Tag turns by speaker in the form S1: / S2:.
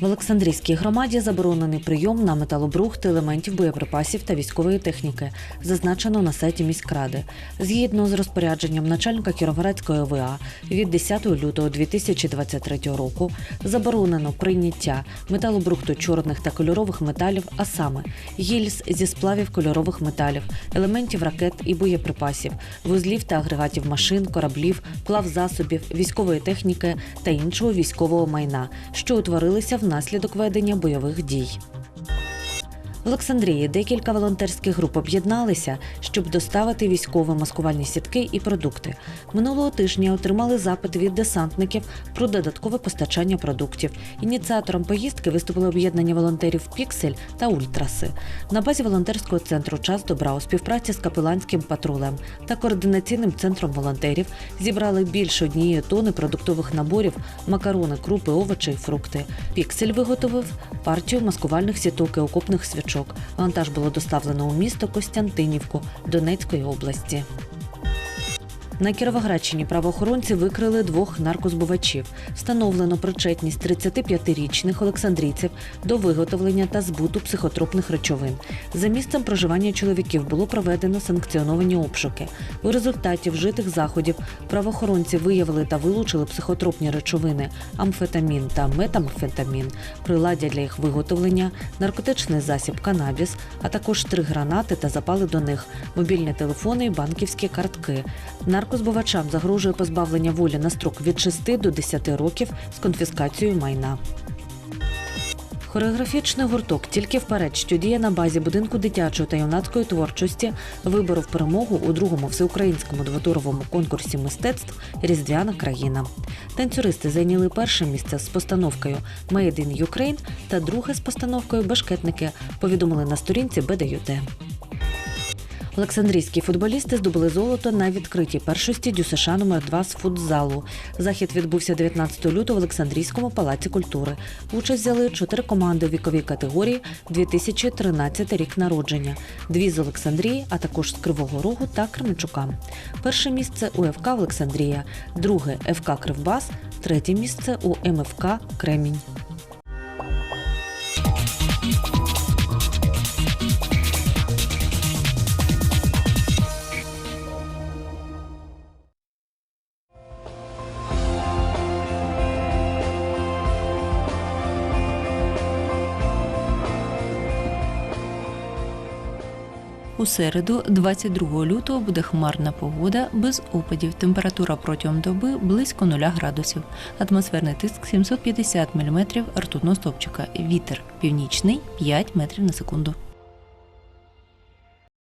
S1: Олександрійській громаді заборонений прийом на металобрухт елементів боєприпасів та військової техніки, зазначено на сайті міськради. Згідно з розпорядженням начальника Кіровоградської ОВА від 10 лютого 2023 року заборонено прийняття металобрухту чорних та кольорових металів, а саме гільз зі сплавів кольорових металів, елементів ракет і боєприпасів, вузлів та агрегатів машин, кораблів, плавзасобів, військової техніки та іншого військового майна, що утворилися внаслідок ведення бойових дій. В Олександрії декілька волонтерських груп об'єдналися, щоб доставити військові маскувальні сітки і продукти. Минулого тижня отримали запит від десантників про додаткове постачання продуктів. Ініціатором поїздки виступили об'єднання волонтерів Піксель та Ультраси. На базі волонтерського центру Час добра у співпраці з капеланським патрулем та координаційним центром волонтерів зібрали більше однієї тони продуктових наборів, макарони, крупи, овочі і фрукти. Піксель виготовив партію маскувальних сіток і окопних свічок. Вантаж було доставлено у місто Костянтинівку Донецької області. На Кіровоградщині правоохоронці викрили двох наркозбувачів. Встановлено причетність 35-річних олександрійців до виготовлення та збуту психотропних речовин. За місцем проживання чоловіків було проведено санкціоновані обшуки. У результаті вжитих заходів правоохоронці виявили та вилучили психотропні речовини амфетамін та метамфетамін, приладдя для їх виготовлення, наркотичний засіб канабіс, а також три гранати та запали до них, мобільні телефони і банківські картки. Наркозбувачам загрожує позбавлення волі на строк від 6 до 10 років з конфіскацією майна. Хореографічний гурток тільки вперед, що діє на базі будинку дитячої та юнацької творчості, виборов перемогу у другому всеукраїнському двотуровому конкурсі мистецтв Різдвяна країна. Танцюристи зайняли перше місце з постановкою «Made in Ukraine» та друге з постановкою Башкетники. Повідомили на сторінці БДЮТ. Олександрійські футболісти здобули золото на відкритій першості ДЮСШ номер 2 з футзалу. Захід відбувся 19 лютого в Олександрійському палаці культури. Участь взяли чотири команди віковій категорії 2013 рік народження, дві з Олександрії, а також з Кривого Рогу та Кременчука. Перше місце у ФК Олександрія, друге ФК Кривбас, третє місце у МФК Кремінь.
S2: У середу, 22 лютого, буде хмарна погода без опадів. Температура протягом доби близько 0 градусів. Атмосферний тиск 750 мм ртутного стовпчика. Вітер північний 5 метрів на секунду.